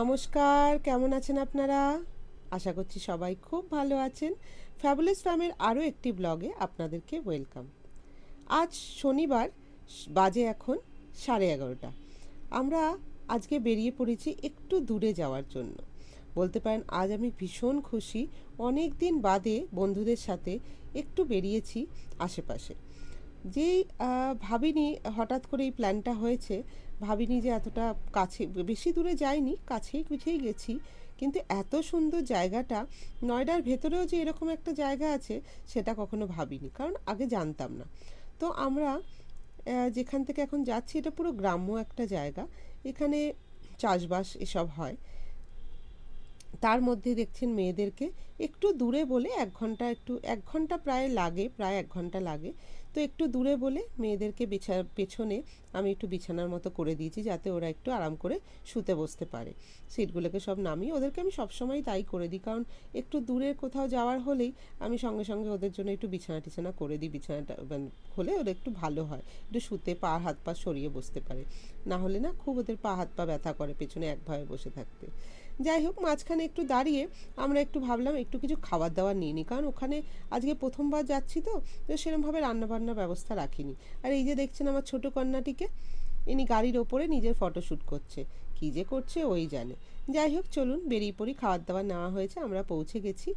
নমস্কার, কেমন আছেন আপনারা? আশা করছি সবাই খুব ভালো আছেন। ফ্যাবুলাস ফ্যামের আরও একটি ব্লগে আপনাদেরকে ওয়েলকাম আজ শনিবার, বাজে এখন সাড়ে এগারোটা। আমরা আজকে বেরিয়ে পড়েছি একটু দূরে যাওয়ার জন্য। বলতে পারেন, আজ আমি ভীষণ খুশি। অনেক দিন বাদে বন্ধুদের সাথে একটু বেরিয়েছি আশেপাশে। যেই ভাবিনি হঠাৎ করে এই প্ল্যানটা হয়েছে ভাবিনি যে এতটা কাছে, বেশি দূরে যাইনি, কাছেই পিঠেই গেছি। কিন্তু এত সুন্দর জায়গাটা, নয়ডার ভেতরেও যে এরকম একটা জায়গা আছে, সেটা কখনো ভাবিনি। কারণ আগে জানতাম না। তো আমরা যেখান থেকে এখন যাচ্ছি, এটা পুরো গ্রাম্য একটা জায়গা। এখানে চাষবাস এসব হয়। তার মধ্যে দেখছেন মেয়েদেরকে একটু দূরে বলে এক ঘণ্টা একটু, এক ঘণ্টা প্রায় লাগে, প্রায় এক ঘণ্টা লাগে। তো একটু দূরে বলে মেয়েদেরকে বিছা, পেছনে আমি একটু বিছানার মতো করে দিয়েছি যাতে ওরা একটু আরাম করে শুতে বসতে পারে। সিটগুলোকে সব নামিয়ে ওদেরকে আমি সবসময় তাই করে দিই। কারণ একটু দূরে কোথাও যাওয়ার হলেই আমি সঙ্গে সঙ্গে ওদের জন্য একটু বিছানা টিছানা করে দিই। বিছানাটা মানে হলে ওদের একটু ভালো হয়। একটু শুতে পা, হাত পা সরিয়ে বসতে পারে। না হলে না খুব ওদের পা, হাত পা ব্যথা করে পেছনে একভাবে বসে থাকতে। যাই হোক, মাঝখানে একটু দাঁড়িয়ে আমরা একটু ভাবলাম একটু কিছু খাবার দাবার নিয়ে নিই। কারণ ওখানে আজকে প্রথমবার যাচ্ছি তো তো সেরকমভাবে রান্নাবান্নার ব্যবস্থা রাখিনি। আর এই যে দেখছেন আমার ছোটো কন্যাটিকে, ইনি গাড়ির ওপরে নিজের ফটোশ্যুট করছে। কী যে করছে, ওই জানে। যাই হোক, চলুন বেরিয়ে পড়ি খাবার দাবার নেওয়া হয়েছে, আমরা পৌঁছে গেছি।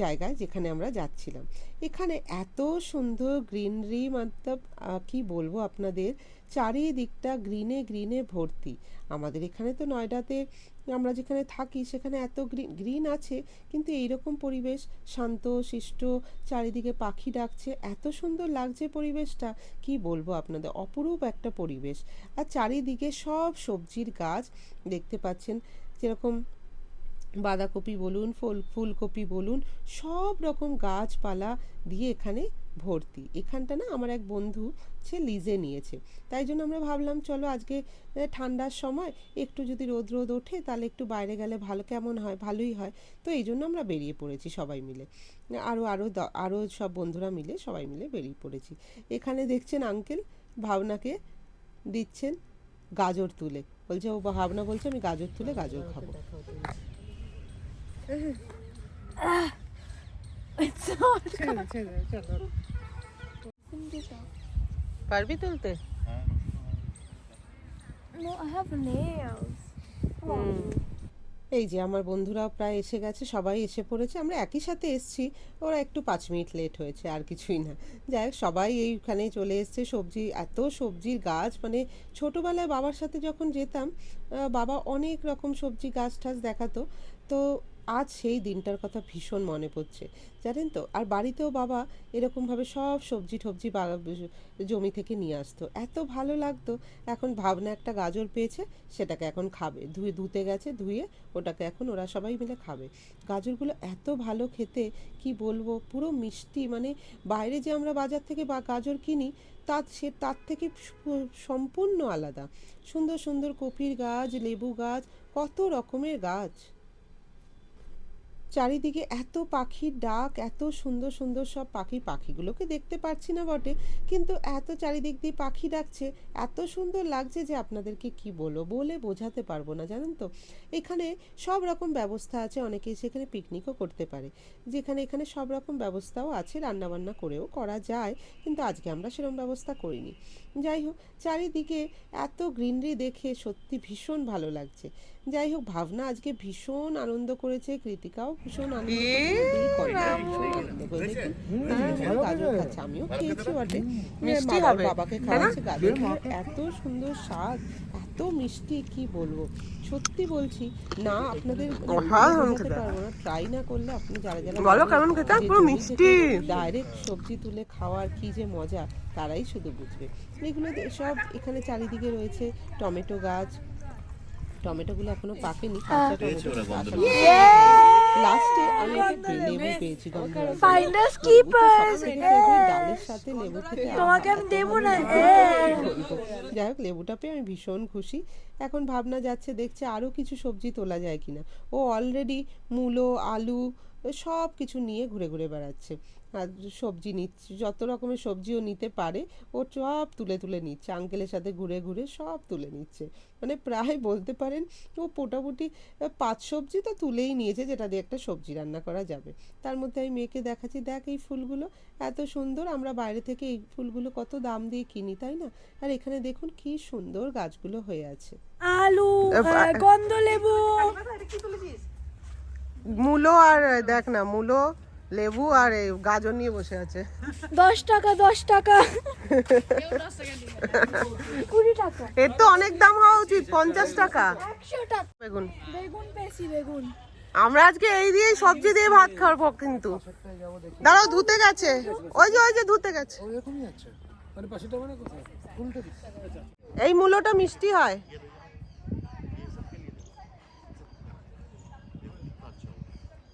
জায়গায় যেখানে আমরা যাচ্ছিলাম। এখানে এত সুন্দর গ্রিনারি মতলব কি বলব আপনাদের? চারিদিকটা গ্রিনে গ্রিনে ভর্তি। আমাদের এখানে তো নয়ডাতে আমরা যেখানে থাকি সেখানে এত গ্রিন গ্রিন আছে, কিন্তু এইরকম পরিবেশ শান্ত, শিষ্ট, চারিদিকে পাখি ডাকছে, এত সুন্দর লাগছে পরিবেশটা। কি বলব আপনাদের? অপরূপ একটা পরিবেশ। আর চারিদিকে সব সবজির গাছ দেখতে পাচ্ছেন, যেরকম বাঁধাকপি বলুন, ফুল, ফুলকপি বলুন, সব রকম গাছপালা দিয়ে এখানে ভর্তি। এখানটা না আমার এক বন্ধু, সে লিজে নিয়েছে। তাই জন্য আমরা ভাবলাম, চলো আজকে ঠান্ডার সময় একটু যদি রোদ রোদ ওঠে, তাহলে একটু বাইরে গেলে ভালো, কেমন হয়, ভালোই হয়। তো এই জন্য আমরা বেরিয়ে পড়েছি সবাই মিলে। আরও আরও আরও সব বন্ধুরা মিলে সবাই মিলে বেরিয়ে পড়েছি। এখানে দেখছেন আঙ্কেল, ভাবনাকে দিচ্ছেন গাজর তুলে। বলছে, ও ভাবনা বলছে আমি গাজর তুলে গাজর খাব. পারবি তুলতে? No, I have nails. এই যে আমার বন্ধুরাও প্রায় এসে গেছে সবাই এসে পড়েছে আমরা একই সাথে এসছি ওরা একটু পাঁচ মিনিট লেট হয়েছে আর কিছুই না। যাই হোক সবাই এইখানে চলে এসছে সবজি এত সবজির গাছ মানে ছোটোবেলায় বাবার সাথে যখন যেতাম বাবা অনেক রকম সবজি গাছ টাছ দেখাতো তো আজ সেই দিনটার কথা ভীষণ মনে পড়ছে। জানেন তো? আর বাড়িতেও বাবা এরকমভাবে সব সবজি টবজি জমি থেকে নিয়ে আসতো। এত ভালো লাগতো। এখন ভাবনা একটা গাজর পেয়েছে, সেটাকে এখন খাবে। ধুয়ে ধুতে গেছে, ধুয়ে ওটাকে এখন ওরা সবাই মিলে খাবে। গাজরগুলো এত ভালো খেতে, কি বলব? পুরো মিষ্টি। মানে বাইরে যে আমরা বাজার থেকে বা গাজর কিনি, তার সে, তার থেকে সম্পূর্ণ আলাদা। সুন্দর সুন্দর কপির গাছ, লেবু গাছ, কত রকমের গাছ। চারিদিকে এত পাখির ডাক, এত সুন্দর সুন্দর সব পাখি, পাখিগুলোকে দেখতে পাচ্ছি না বটে। কিন্তু এত চারিদিক দিয়ে পাখি ডাকছে, এত সুন্দর লাগছে যে আপনাদেরকে কি বলব, বলে বোঝাতে পারব না, জানেন তো? এখানে সব রকম ব্যবস্থা আছে, অনেকেই সেখানে পিকনিকও করতে পারে। যেখানে এখানে সব রকম ব্যবস্থাও আছে, রান্নাবান্না করেও করা যায়, কিন্তু আজকে আমরা সেরকম ব্যবস্থা করিনি। যাই হোক, চারিদিকে এত গ্রিনারি দেখে সত্যি ভীষণ ভালো লাগছে। যাই হোক ভাবনা আজকে ভীষণ আনন্দ করেছে কৃতিকাও ভীষণ আনন্দ করেছে, গাজর খাচ্ছে আমিও খেয়েছি বটে। হবে, বাবাকে খাওয়াচ্ছে গাজর। এত সুন্দর স্বাদ এত মিষ্টি কি বলব? সত্যি বলছি না আপনাদের। পারব না। ট্রাই না করলে আপনি যারা যারা বলো কেমন খেতে? পুরো মিষ্টি। ডাইরেক্ট সবজি তুলে খাওয়ার কি যে মজা তারাই শুধু বুঝবে। এগুলো সব এখানে চারিদিকে রয়েছে টমেটো গাছ টমেটোগুলো এখনও পাকেনি কাঁচা টমেটো লাস্টে আমি একটা লেবু পেয়েছি ফাইন্ডার্স favorite, ডালের সাথে লেবু খেতে তোমাকে আমি দেব না। বলব। যাই হোক লেবুটা পেয়ে আমি ভীষণ খুশি। এখন ভাবনা যাচ্ছে দেখছে আরও কিছু সবজি তোলা যায় কিনা। ও অলরেডি মূলো আলু সব কিছু নিয়ে ঘুরে ঘুরে বেড়াচ্ছে। আর সবজি নিচ্ছে যত রকমের সবজিও নিতে পারে ও সব তুলে তুলে নিচ্ছে। আঙ্কেলের সাথে ঘুরে ঘুরে সব তুলে নিচ্ছে। মানে প্রায় বলতে পারেন ও মোটামুটি পাঁচ সবজি তো তুলেই নিয়েছে যেটা দিয়ে একটা সবজি রান্না করা যাবে। তার মধ্যে আমি মেয়েকে দেখাচ্ছি দেখ এই ফুলগুলো এত সুন্দর আমরা বাইরে থেকে এই ফুলগুলো কত দাম দিয়ে কিনি তাই না? আর এখানে দেখুন কি সুন্দর গাছগুলো হয়ে আছে। আলু গন্ধ লেবু মূলো আর দেখ না মূলো লেবু আর এই গাজর নিয়ে বসে আছে। দশ টাকা দশ টাকা। কুড়ি টাকা। এর তো অনেক দাম হওয়া উচিত পঞ্চাশ টাকা। একশো টাকা। বেগুন। বেগুন পেয়েছি বেগুন। আমরা আজকে এই দিয়েই সবজি দিয়ে ভাত খাব কিন্তু। দাঁড়াও ধুতে গেছে। ওই যে ওই যে ধুতে গেছে। মানে মানে এই মূলোটা মিষ্টি হয়।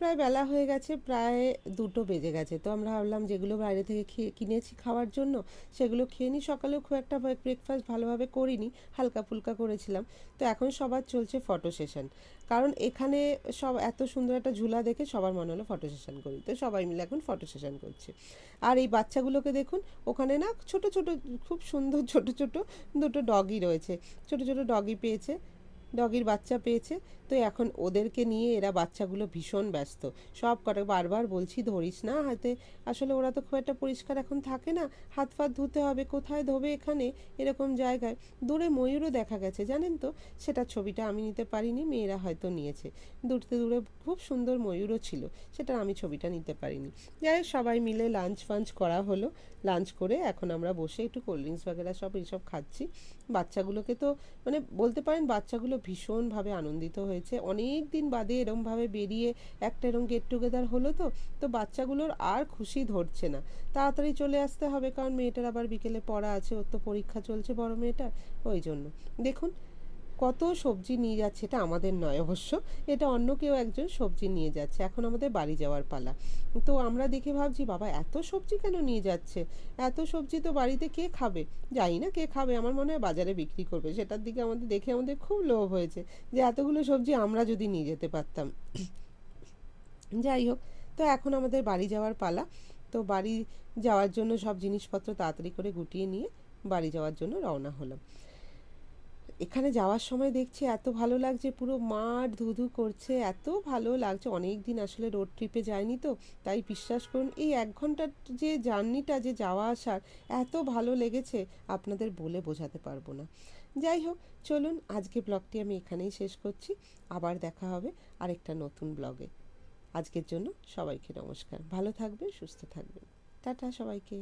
প্রায় বেলা হয়ে গেছে, প্রায় দুটো বেজে গেছে। তো আমরা ভাবলাম যেগুলো বাইরে থেকে খেয়ে, কিনেছি খাওয়ার জন্য, সেগুলো খেয়ে নিই। সকালেও খুব একটা ব্রেকফাস্ট ভালোভাবে করিনি, হালকা ফুলকা করেছিলাম। তো এখন সবার চলছে ফটো সেশন কারণ এখানে সব এত সুন্দর একটা ঝুলা দেখে সবার মনে হলো ফটো সেশন করি। তো সবাই মিলে এখন ফটো সেশন করছে। আর এই বাচ্চাগুলোকে দেখুন, ওখানে না ছোট ছোট, খুব সুন্দর ছোট ছোট দুটো ডগি রয়েছে। ছোট ছোট ডগি পেয়েছে। ডগির বাচ্চা পেয়েছে। তো এখন ওদেরকে নিয়ে এরা বাচ্চাগুলো ভীষণ ব্যস্ত। সব কটা বারবার বলছি, ধরিস না হাতে। আসলে ওরা তো খুব একটা পরিষ্কার এখন থাকে না। হাত ফাত ধুতে হবে, কোথায় ধোবে এখানে? এরকম জায়গায়। দূরে ময়ূরও দেখা গেছে, জানেন তো? সেটা ছবিটা আমি নিতে পারিনি, মেয়েরা হয়তো নিয়েছে। দূরতে দূরে খুব সুন্দর ময়ূরও ছিল, সেটা আমি ছবিটা নিতে পারিনি। যাই হোক, সবাই মিলে লাঞ্চ ফাঞ্চ করা হলো। লাঞ্চ করে এখন আমরা বসে একটু কোল্ড ড্রিঙ্কস বাগেরা সব, এইসব খাচ্ছি। বাচ্চাগুলোকে তো মানে বলতে পারেন বাচ্চাগুলো ভীষণভাবে আনন্দিত হয়েছে। অনেক দিন বাদে এরমভাবে বেরিয়ে একটা এরম গেট টুগেদার হলো তো তো বাচ্চাগুলোর আর খুশি ধরছে না। তাড়াতাড়ি চলে আসতে হবে কারণ মেয়েটার আবার বিকেলে পড়া আছে, ওর তো পরীক্ষা চলছে বড় মেয়েটার, ওই জন্য। দেখুন কত সবজি নিয়ে যাচ্ছে এটা আমাদের নয় অবশ্য। এটা অন্য কেউ একজন সবজি নিয়ে যাচ্ছে। এখন আমাদের বাড়ি যাওয়ার পালা। তো আমরা দেখে ভাবছি, বাবা, এত সবজি কেন নিয়ে যাচ্ছে? এত সবজি তো বাড়িতে কে খাবে? জানি না কে খাবে। আমার মনে হয় বাজারে বিক্রি করবে। সেটার দিকে আমাদের দেখে আমাদের খুব লোভ হয়েছে যে এতগুলো সবজি আমরা যদি নিয়ে যেতে পারতাম। যাই হোক, তো এখন আমাদের বাড়ি যাওয়ার পালা। তো বাড়ি যাওয়ার জন্য সব জিনিসপত্র তাড়াতাড়ি করে গুটিয়ে নিয়ে বাড়ি যাওয়ার জন্য রওনা হলাম। এখানে যাওয়ার সময় দেখছি এত ভালো লাগছে, পুরো মাঠ ধুধু করছে, এত ভালো লাগছে। অনেক দিন আসলে রোড ট্রিপে যায়নি তো, তাই বিশ্বাস করুন, এই এক ঘণ্টার যে জার্নিটা যে যাওয়া আসার, এত ভালো লেগেছে, আপনাদের বলে বোঝাতে পারব না। যাই হোক, চলুন আজকে ব্লগটি আমি এখানেই শেষ করছি। আবার দেখা হবে আরেকটা নতুন ব্লগে আজকের জন্য সবাইকে নমস্কার। ভালো থাকবেন, সুস্থ থাকবেন। টাটা সবাইকে।